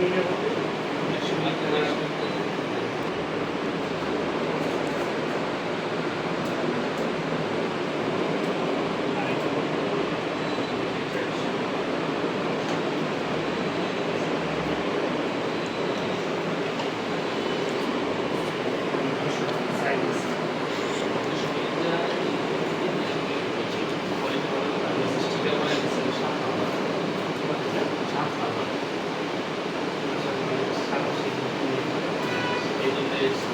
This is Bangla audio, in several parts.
Thank you. is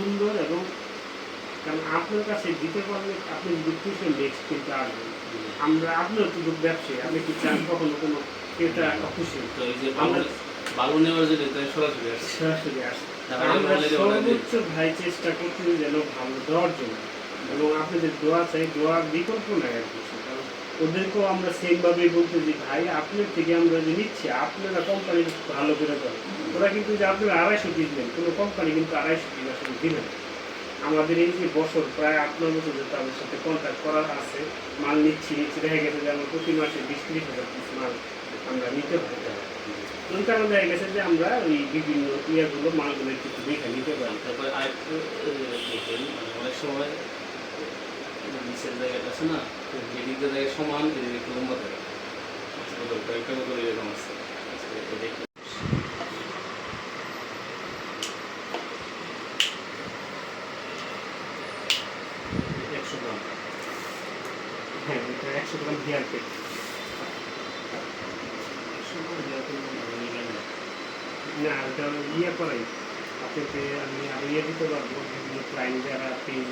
সুন্দর এবং কারণ আপনার কাছে দিতে পারলে আপনি যদি খুশি নেক্সট কিন্তু আসবেন। আমরা আপনার শুধু ব্যবসায়ী আপনি কি চান কখনো কোনো এটা অখুশি তো এই যে বালু বালু নেওয়ার জন্য সরাসরি আসছে। সরাসরি আসে আমরা already order দিই। সর্বোচ্চ ভাই চেষ্টা করতে যেন ভালো দেওয়ার জন্য। এবং আপনাদের দোয়া চাই দোয়ার বিকল্প নাই আর কিছু। কারণ ওদেরকেও আমরা সেমভাবেই বলতে যে ভাই আপনার থেকে আমরা যে নিচ্ছি আপনারা কোম্পানি ভালো করে করেন ওরা কিন্তু যে আপনারা আড়াইশো পিস নেন কোনো কোম্পানি কিন্তু আড়াইশো পিস আসলে আমাদের এই যে বছর প্রায় আট নয় বছর ধরে তাদের সাথে কন্ট্যাক্ট করা আছে মাল নিচ্ছি নিচ্ছি দেখা গেছে যে আমরা প্রতি মাসে বিশ ত্রিশ হাজার পিস মাল আমরা নিতে পারি ওই কারণে দেখা গেছে যে আমরা ওই বিভিন্ন ইয়েগুলো মালগুলো একটু দেখে নিতে পারি। তারপরে আরেকটু দেখেন অনেক সময় নিচের জায়গাটা আছে না এদিকটা জায়গায় সমান এদিকে একটু লম্বা থাকে বোতল কয়েকটা বোতল এরকম আছে আজকে এটা দেখি। একশো গ্রাম হ্যাঁ এটা একশো গ্রাম হেয়ার কেক একশো করে দেওয়া তো ভালো নিলেন না। ওটা ইয়ে করাই আপনাকে আমি আরও ইয়ে দিতে পারব, বিভিন্ন ক্লায়েন্ট যারা পেয়ে